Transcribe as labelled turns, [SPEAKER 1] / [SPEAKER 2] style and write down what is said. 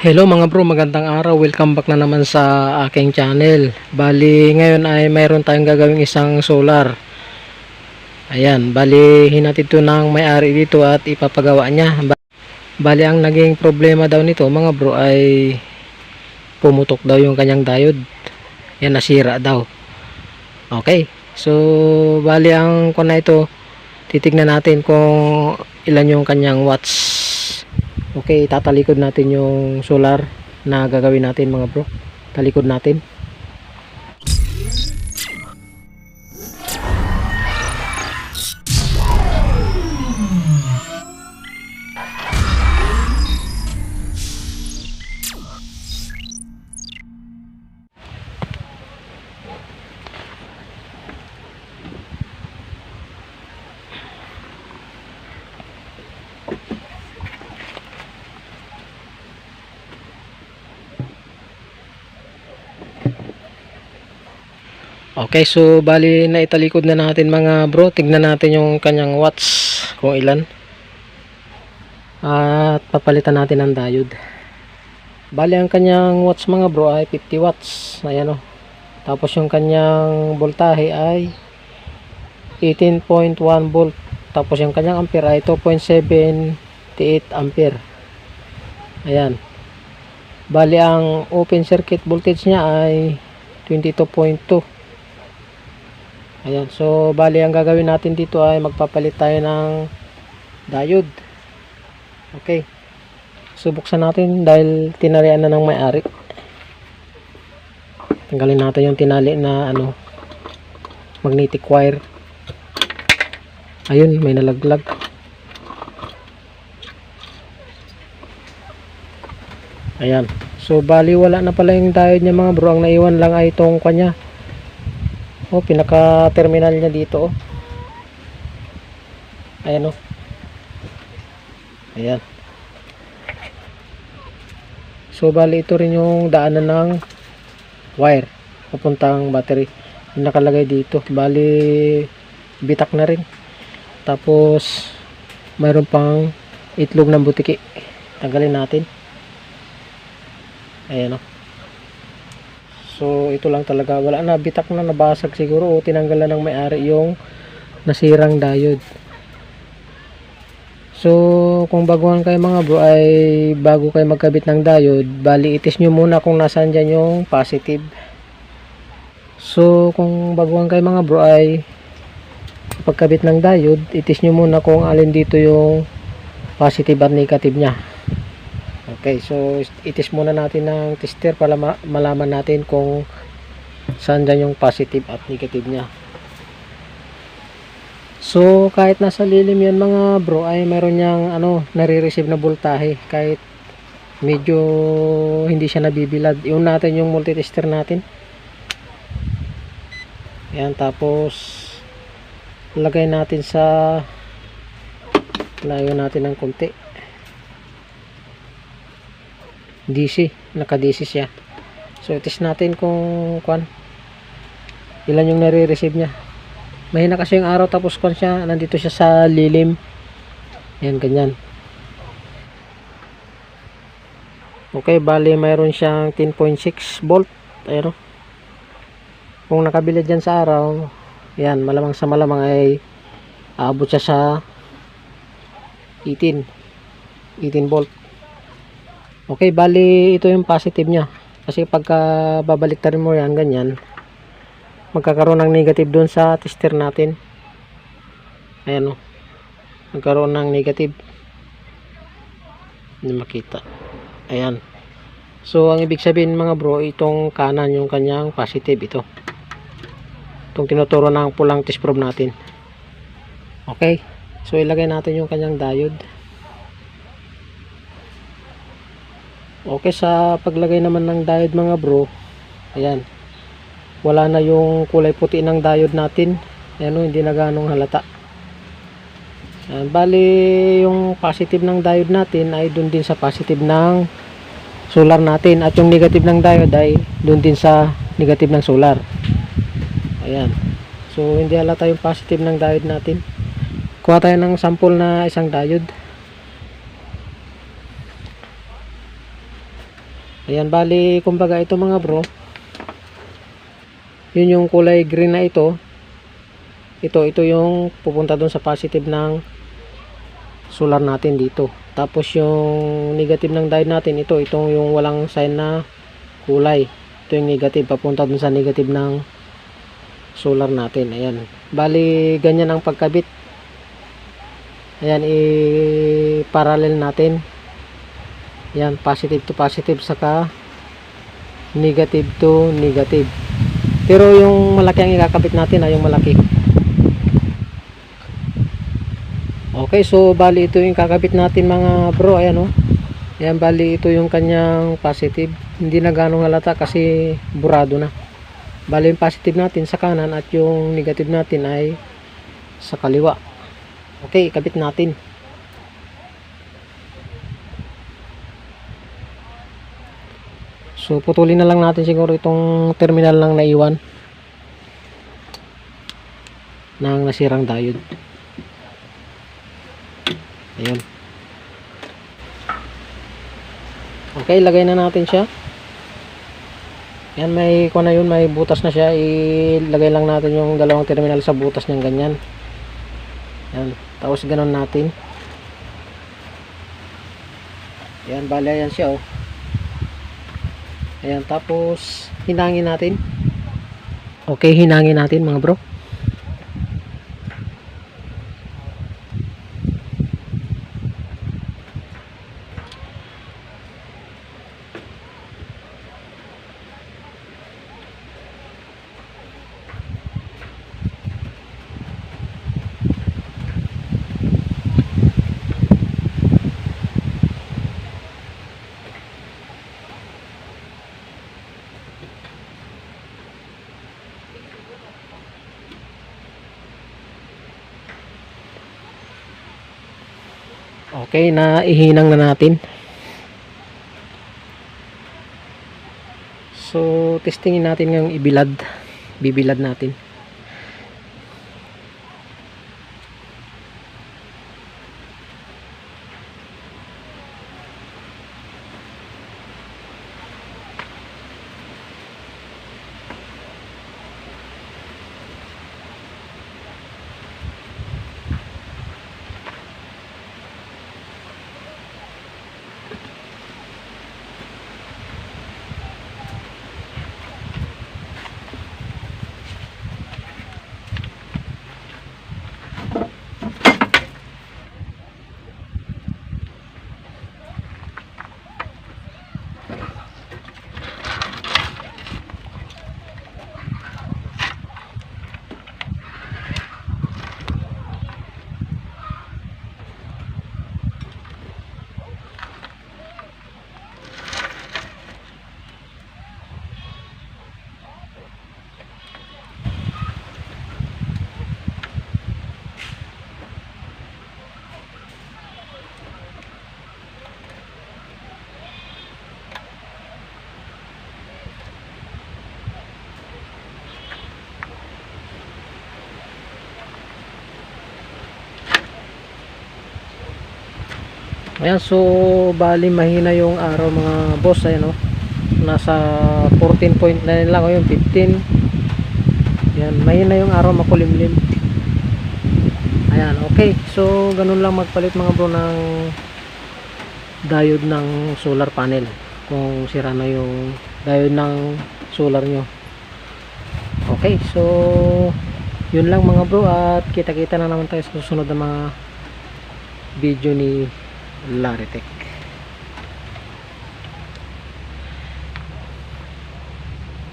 [SPEAKER 1] Hello mga bro, magandang araw. Welcome back na naman sa aking channel. Bali, ngayon ay mayroon tayong gagawing isang solar. Ayan, bali hinatid to ng may-ari dito at ipapagawa niya. Ba- Bali, ang naging problema daw nito mga bro ay pumutok daw yung kanyang diode. Yan, nasira daw. Okay, so bali ang kung na ito, titignan natin kung ilan yung kanyang watts Okay, tatalikod natin yung solar na gagawin natin mga bro. Talikod natin. Okay, so bali na italikod na natin mga bro. Tignan natin yung kanyang watts kung ilan. At papalitan natin ang diode. Bali ang kanyang watts mga bro ay 50 watts. Ayan o. Tapos yung kanyang voltahe ay 18.1 volt. Tapos yung kanyang ampere ay 2.78 ampere. Ayan. Bali ang open circuit voltage niya ay 22.2. Ayan, so bali ang gagawin natin dito ay magpapalit tayo ng diode. Okay. Subuksan natin dahil tinarian na ng may-ari. Tanggalin natin yung tinali na ano magnetic wire. Ayun, may nalaglag. Ayan. So bali wala na pala yung diode niya mga bro. Ang naiwan lang ay itong kanya. Oh, pinaka terminal niya dito oh. Ayan oh. Ayan. So bali ito rin yung daanan ng wire papuntang battery. Nakalagay dito. Bali bitak na rin. Tapos mayroon pang itlog ng butiki. Tanggalin natin. Ayan oh. So ito lang talaga wala na bitak na nabasag siguro o tinanggal na ng may-ari yung nasirang diode. So kung baguhan kayo mga bro ay bago kayo magkabit ng diode, bali itis nyo muna kung nasaan dyan yung positive. So kung baguhan kayo mga bro ay pagkabit ng diode, itis nyo muna kung alin dito yung positive at negative nya. Okay, so itis muna natin ng tester para ma- malaman natin kung saan dyan yung positive at negative niya. So, kahit nasa lilim yan mga bro, ay meron niyang ano, nare-receive na voltahe kahit medyo hindi siya nabibilad. Iyon natin yung multitester natin. Yan, tapos lagay natin sa layo natin ng konti. DC, naka DC siya. So test natin kung kwan ilan yung nare-receive niya. Mahina kasi yung araw tapos kwan siya, nandito siya sa lilim. Yan ganyan. Okay, bali mayroon siyang 10.6 volt. Ayun. oh. Kung nakabili diyan sa araw, yan, malamang sa malamang ay aabot siya sa 18 18 volt. Okay, bali ito yung positive niya. Kasi pagka babalik rin mo yan, ganyan, magkakaroon ng negative doon sa tester natin. Ayan o. Magkaroon ng negative. Hindi makita. Ayan. So, ang ibig sabihin mga bro, itong kanan yung kanyang positive ito. Itong tinuturo ng pulang test probe natin. Okay. So, ilagay natin yung kanyang diode. Okay, sa paglagay naman ng diode mga bro, ayan, wala na yung kulay puti ng diode natin. Ayan o, hindi na ganong halata. Ayan, bali, yung positive ng diode natin ay dun din sa positive ng solar natin. At yung negative ng diode ay dun din sa negative ng solar. Ayan. So, hindi halata yung positive ng diode natin. Kuha tayo ng sample na isang diode. Ayan, bali, kumbaga ito mga bro, yun yung kulay green na ito. Ito, ito yung pupunta dun sa positive ng solar natin dito. Tapos yung negative ng diode natin, ito, itong yung walang sign na kulay. Ito yung negative, papunta dun sa negative ng solar natin. Ayan. Bali, ganyan ang pagkabit. Ayan, i-parallel natin. Yan, positive to positive saka negative to negative. Pero yung malaki ang ikakabit natin ay yung malaki. Okay, so bali ito yung kakabit natin mga bro, ayan oh. Ayan, bali ito yung kanyang positive. Hindi na ganong halata kasi burado na. Bali yung positive natin sa kanan at yung negative natin ay sa kaliwa. Okay, ikabit natin. So putulin na lang natin siguro itong terminal lang naiwan ng nasirang diode. Ayun. Okay, lagay na natin siya. Yan, may kung na yun, may butas na siya. Ilagay lang natin yung dalawang terminal sa butas niyang ganyan. Yan, tapos ganon natin. Yan, bali yan siya oh. Ayan, tapos hinangin natin. Okay, hinangin natin mga bro. Okay, na ihinang na natin. So, testingin natin yung ibilad. Bibilad natin. Ayan, so bali mahina yung araw mga boss ayan oh. Nasa 14.9 lang ngayon, 15. Ayan, mahina yung araw makulimlim. Ayan, okay. So ganun lang magpalit mga bro ng diode ng solar panel. Kung sira na yung diode ng solar nyo. Okay, so yun lang mga bro at kita-kita na naman tayo sa susunod na mga video ni Lárete.